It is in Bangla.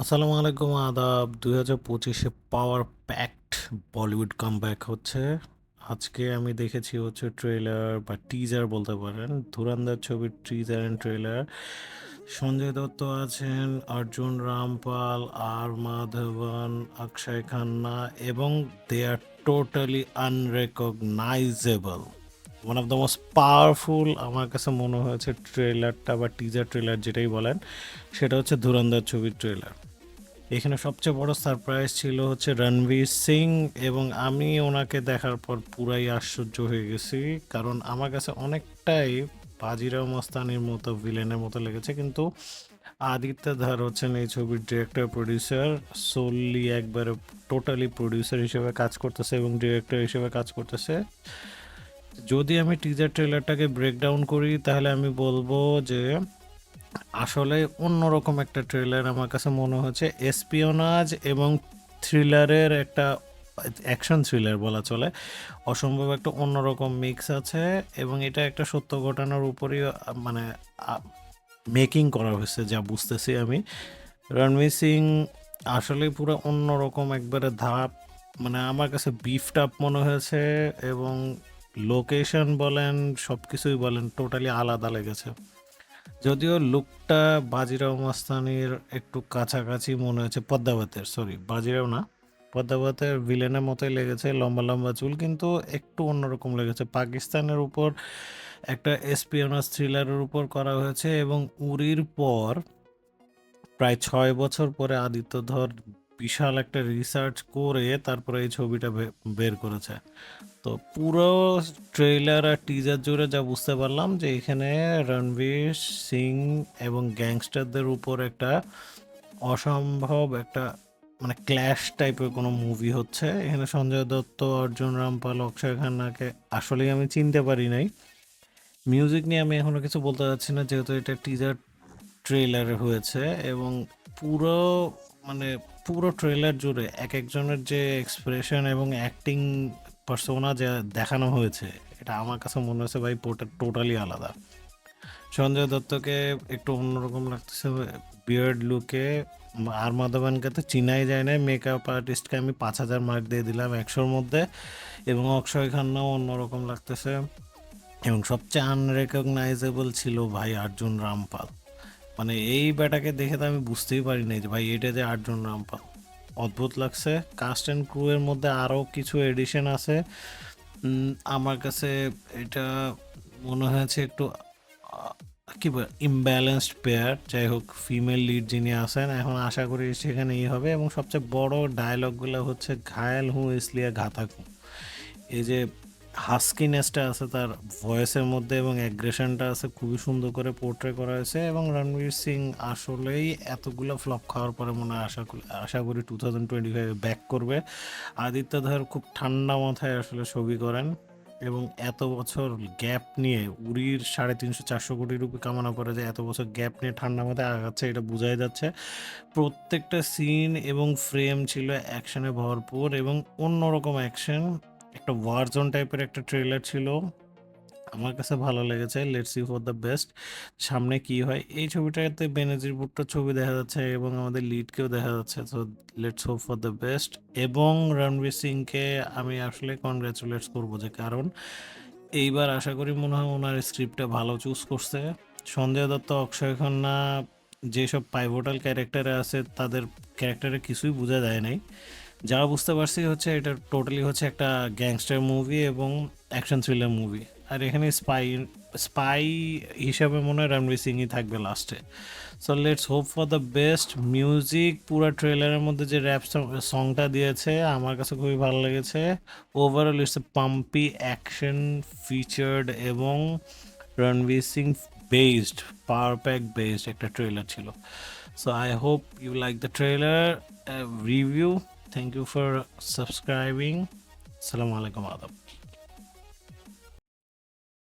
আসসালামু আলাইকুম, আদাব। দুই হাজার পঁচিশে পাওয়ার প্যাকড বলিউড কামব্যাক হচ্ছে। আজকে আমি দেখেছি হচ্ছে ট্রেলার বা টিজার বলতে পারেন। ধুরান্দার ছবির teaser and trailer Sanjay Dutt আছেন, অর্জুন রামপাল, আর মাধবন, অক্ষয় খান্না এবং they are totally unrecognisable one of the most powerful আমার কাছে মনে হয়েছে ট্রেলারটা বা টিজার ট্রেলার যেটাই বলেন, সেটা হচ্ছে ধুরন্ধর ছবির ট্রেলার এখানে সবচেয়ে বড় সারপ্রাইজ ছিল হচ্ছে রণবীর সিং এবং আমি ওনাকে দেখার পর পুরাই আশ্চর্য হয়ে গেছি। কারণ আমার কাছে অনেকটাই বাজিরাও মস্তানির মতো ভিলেনের মতো লেগেছে। কিন্তু আদিত্য ধার হচ্ছেন এই ছবির ডিরেক্টর প্রডিউসার সোললি একবারে টোটালি প্রডিউসার হিসেবে কাজ করতেছে এবং ডিরেক্টর হিসেবে কাজ করতেছে। যদি আমি টিজার ট্রেলারটাকে ব্রেকডাউন করি, তাহলে আমি বলব যে আসলে অন্যরকম একটা ট্রেলার আমার কাছে মনে হচ্ছে। এসপিওনাজ এবং থ্রিলারের একটা অ্যাকশন থ্রিলার বলা চলে। অসম্ভব একটা অন্যরকম মিক্স আছে এবং এটা একটা সত্য ঘটনার উপরই মানে মেকিং করা হয়েছে, যা বুঝতেছি আমি। রণবীর সিং আসলে পুরো অন্যরকম একবারে ধাপ মানে আমার কাছে বিফ টাপ মনে হয়েছে এবং লোকেশন বলেন সব কিছুই বলেন টোটালি আলাদা লেগেছে। যদিও লুকটা বাজিরাও মাস্তানির একটু কাছাকাছি মনে হয়েছে, পদ্মাবতের সরি বাজিরাও না, পদ্মাবতের ভিলেনের মতোই লেগেছে, লম্বা লম্বা চুল, কিন্তু একটু অন্যরকম লেগেছে। পাকিস্তানের উপর একটা এসপিওনাস থ্রিলারের উপর করা হয়েছে এবং উরির পর প্রায় ছয় বছর পরে আদিত্য ধর বিশাল একটা রিসার্চ করে তারপরে এই ছবিটা বের করেছে। তো পুরো ট্রেলার আর টিজার জুড়ে যা বুঝতে পারলাম যে এখানে রণবীর সিং এবং গ্যাংস্টারদের উপর একটা অসম্ভব একটা মানে ক্ল্যাশ টাইপের কোনো মুভি হচ্ছে। এখানে সঞ্জয় দত্ত, অর্জুন রামপাল, অক্ষয় খান্নাকে আসলেই আমি চিনতে পারি নাই। মিউজিক নিয়ে আমি এখনও কিছু বলতে চাচ্ছি না, যেহেতু এটা টিজার ট্রেলারে হয়েছে এবং পুরো মানে পুরো ট্রেলার জুড়ে এক একজনের যে এক্সপ্রেশন এবং অ্যাক্টিং পার্সোনা যা দেখানো হয়েছে, এটা আমার কাছে মনে হয়েছে ভাই টোটালি আলাদা। সঞ্জয় দত্তকে একটু অন্যরকম লাগতেছে বিয়ার্ড লুকে আর মাধবনকে তো চিনাই যায় না মেকআপ আর্টিস্টকে আমি পাঁচ হাজার মার্ক দিয়ে দিলাম একশোর মধ্যে, এবং অক্ষয় খান্নাও অন্যরকম লাগতেছে, এবং সবচেয়ে আনরেকগনাইজেবল ছিল ভাই অর্জুন রামপাল। মানে এই ব্যাটাকে দেখে তো আমি বুঝতেই পারি নাই যে ভাই এটা যে আটজন রামপাল অদ্ভুত লাগছে। কাস্ট অ্যান্ড ক্রু এর মধ্যে আরও কিছু এডিশন আছে। আমার কাছে এটা মনে হয়েছে একটু কি বল ইমব্যালেন্সড পেয়ার যাই হোক ফিমেল লিড যিনি আছেন, এখন আশা করি সেখানে ই হবে। এবং সবচেয়ে বড় ডায়লগগুলো হচ্ছে ঘায়াল হুঁ ইসলিয়া ঘাতাক। এই যে হাস্কিনেসটা আছে তার ভয়েসের মধ্যে এবং অ্যাগ্রেশনটা আছে, খুবই সুন্দর করে পোর্ট্রে করা হয়েছে এবং রণবীর সিং আসলেই এতগুলো ফ্লপ খাওয়ার পরে মনে হয় আশা করি আশা করি টু থাউজেন্ড টোয়েন্টি ফাইভে ব্যাক করবে। আদিত্য ধর খুব ঠান্ডা মাথায় আসলে ছবি করেন এবং এত বছর গ্যাপ নিয়ে উড়ির সাড়ে তিনশো চারশো কোটি রুপি কামনা করে যে এত বছর গ্যাপ নিয়ে ঠান্ডা মাথায় আগাচ্ছে, এটা বোঝাই যাচ্ছে। প্রত্যেকটা সিন এবং ফ্রেম ছিল অ্যাকশনে ভরপুর এবং অন্যরকম অ্যাকশন একটা ওয়ারজোন টাইপের একটা ট্রেলার ছিল। আমার কাছে ভালো লেগেছে let's see for the best সামনে কি হয়? এই ছবিটাতে বেনজির ভুট্টোর ছবি দেখা যাচ্ছে এবং আমাদের লিডকেও দেখা যাচ্ছে তো let's hope for the best এবং রণবীর সিংকে আমি আসলে কনগ্রাচুলেটস করব যে কারণ এইবার আশা করি মনে হয় ওনার স্ক্রিপ্টটা ভালো চুজ করছে। সঞ্জয় দত্ত, অক্ষয় খান্না যেসব পাইভোটাল ক্যারেক্টারে আছে, তাদের ক্যারেক্টারে কিছুই বোঝা যায় নাই। যা বুঝতে পারছি হচ্ছে এটা টোটালি হচ্ছে একটা গ্যাংস্টার মুভি এবং অ্যাকশন থ্রিলার মুভি আর এখানে স্পাই স্পাই হিসাবে মনে হয় রণবীর সিংই থাকবে লাস্টে so let's hope for the best music পুরো ট্রেলারের মধ্যে যে র্যাপ সংটা দিয়েছে, আমার কাছে খুবই ভালো লেগেছে। Overall it's a pumpy action featured এবং Ranveer Singh based power based একটা ট্রেলার ছিল। So I hope you like the trailer review thank you for subscribing আসসালামু আলাইকুম আদাব